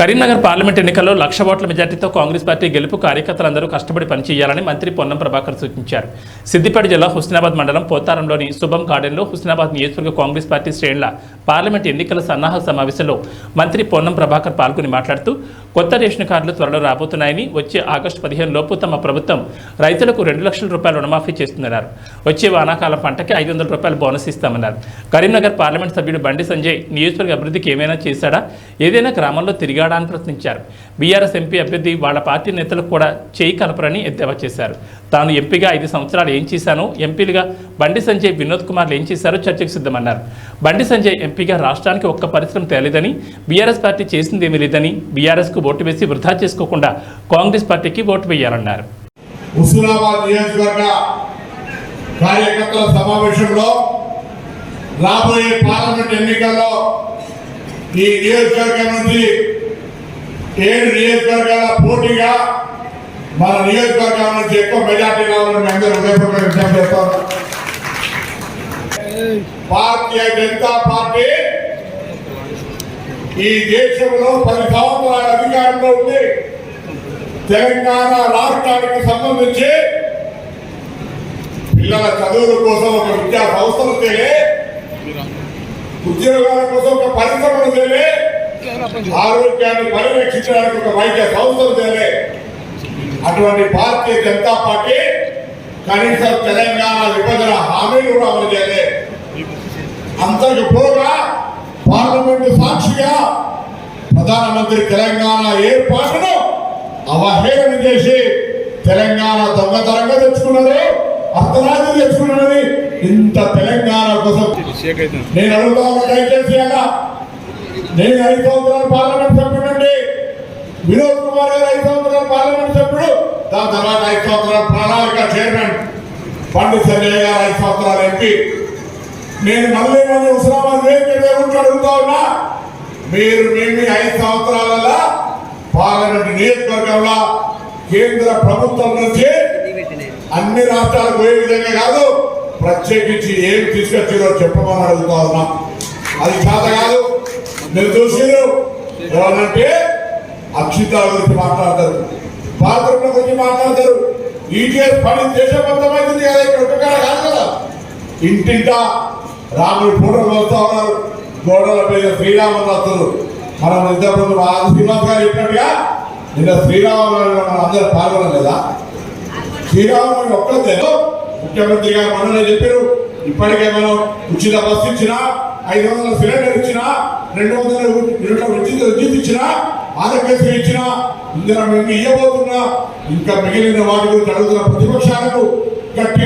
Karimnagar parliament ఎన్నికల్లో లక్ష ఓట్ల మెజార్టీతో కాంగ్రెస్ పార్టీ గెలుపు కార్యకర్తలందరూ కష్టపడి పనిచేయాలని మంత్రి పొన్నం ప్రభాకర్ సూచించారు. సిద్దిపేట జిల్లా హుస్నాబాద్ మండలం పోతారంలోని శుభం గార్డెన్లో హుస్నాబాద్ నియోజకవర్గ కాంగ్రెస్ పార్టీ శ్రేణుల పార్లమెంట్ ఎన్నికల సన్నాహ సమావేశంలో మంత్రి పొన్నం ప్రభాకర్ పాల్గొని మాట్లాడుతూ కొత్త రేషన్ కార్డులు త్వరలో రాబోతున్నాయని వచ్చే ఆగస్టు పదిహేను లోపు తమ ప్రభుత్వం రైతులకు రెండు లక్షల రూపాయలు రుణమాఫీ చేస్తుందన్నారు. వచ్చే వానాకాలం పంటకి ఐదు వందల రూపాయలు బోనస్ ఇస్తామన్నారు. కరీంనగర్ పార్లమెంట్ సభ్యుడు బండి సంజయ్ నియోజకవర్గ అభివృద్ధికి ఏమైనా చేశాడా? ఏదైనా గ్రామంలో తిరిగాడా అని ప్రశ్నించారు. బీఆర్ఎస్ ఎంపీ అభ్యర్థి వాళ్ళ పార్టీ నేతలకు కూడా చేయి కలపరని ఎద్దేవా చేశారు. తాను ఎంపీగా ఐదు సంవత్సరాలు ఏం చేశానో? ఎంపీలుగా బండి సంజయ్ వినోద్ కుమార్లు ఏం చేశారో చర్చకు సిద్ధమన్నారు. బండి సంజయ్ ఎంపీగా రాష్ట్రానికి ఒక్క పరిశ్రమ తేలేదని బీఆర్ఎస్ పార్టీ చేసిందేమీ లేదని బీఆర్ఎస్కు ఓటు వేసి వృధా చేసుకోకుండా కాంగ్రెస్ పార్టీకి ఓటు వేయాలన్నారు. హుస్నాబాద్ నియోజకవర్గ కార్యకర్తల సమావేశంలో రాబోయే పార్లమెంట్ ఎన్నికల్లో ఈ నియోజకవర్గం నుంచి ఏడు నియోజకవర్గాల పోటీగా మన నియోజకవర్గం నుంచి ఎక్కువ మెజార్టీ రావాలని మీ అందరూ హృదయపూర్వక విజ్ఞప్తి చేస్తాను భారతీయ జనతా పార్టీ ఈ దేశంలో పది సంవత్సరాల అధికారంలో ఉంది తెలంగాణ రాష్ట్రానికి సంబంధించి పిల్లల చదువుల కోసం ఒక విద్యా సంస్థలు తేలే ఉద్యోగాల కోసం ఒక పరిశ్రమలు తేలే ఆరోగ్యాన్ని పర్యవేక్షించడానికి ఒక వైద్య సంస్థలు తేలే. అటువంటి భారతీయ జనతా పార్టీ కనీసం తెలంగాణ విభజన హామీలు కూడా అమలు చేయలే. అంతకు పోగా పార్లమెంటు సాక్షి ప్రధానమంత్రి తెలంగాణ ఏర్పాటును అవహేళన చేసి తెలంగాణ దొంగతనంగా తెచ్చుకున్నారు అర్ధరాత్రి తెచ్చుకున్నది ఇంత తెలంగాణ కోసం నేను అడుగుతా ఉన్నా దయచేసి అలా. నేను ఐదు సంవత్సరాలు పార్లమెంట్ సభ్యుడండి వినోద్ కుమార్ గారు ఐదు సంవత్సరాలు పార్లమెంట్ సభ్యుడు దాని తర్వాత ఐదు సంవత్సరాలు ప్రణాళిక చైర్మన్ పండిత్ సంజయ్ గారు ఐదు సంవత్సరాలు ఎంపీ. నేను మళ్ళీ మళ్ళీ హుస్నాబాద్ వేదిక గురించి అడుగుతా ఉన్నా మీరు మేము ఐదు సంవత్సరాలలో పార్లమెంట్ నియోజకవర్గంలో కేంద్ర ప్రభుత్వం నుంచి అన్ని రాష్ట్రాలకు పోయే విధంగా కాదు ప్రత్యేకించి ఏం తీసుకొచ్చారో చెప్పమని అడుగుతా ఉన్నా. అది చేత కాదు. నేను చూసిరు ఎవరంటే అక్షితాల గురించి మాట్లాడతారు. బాత్రూమ్ల గురించి మాట్లాడతారు. ఈటీఎస్ పని చేసే మొత్తం అవుతుంది కదా ఇక్కడ కాదు కదా. ఇంటింటా రాముడి ఫోటోలు వస్తూ ఉన్నారు. గోడల మీద శ్రీరాములు వస్తారు మనం ఇంతకుముందు మా శ్రీనివాస్ గారు చెప్పినట్టుగా నిన్న శ్రీరామనవమి మనం అందరూ పాల్గొనలేదా శ్రీరామనవమి ఒక్కతే ముఖ్యమంత్రి గారు మననే చెప్పారు ఇప్పటికే మనం ఉచిత బస్సు ఇచ్చినా ఐదు వందల సిలిండర్ ఇచ్చినా రెండు వందల యూనిట్ల ఉచిత విద్యుత్ ఇచ్చినా ఆరోగ్యశ్రీ ఇచ్చినా ఇందులో మేము ఇవ్వబోతున్నా ఇంకా మిగిలిన వాటి గురించి అడుగుతున్న ప్రతిపక్షాలకు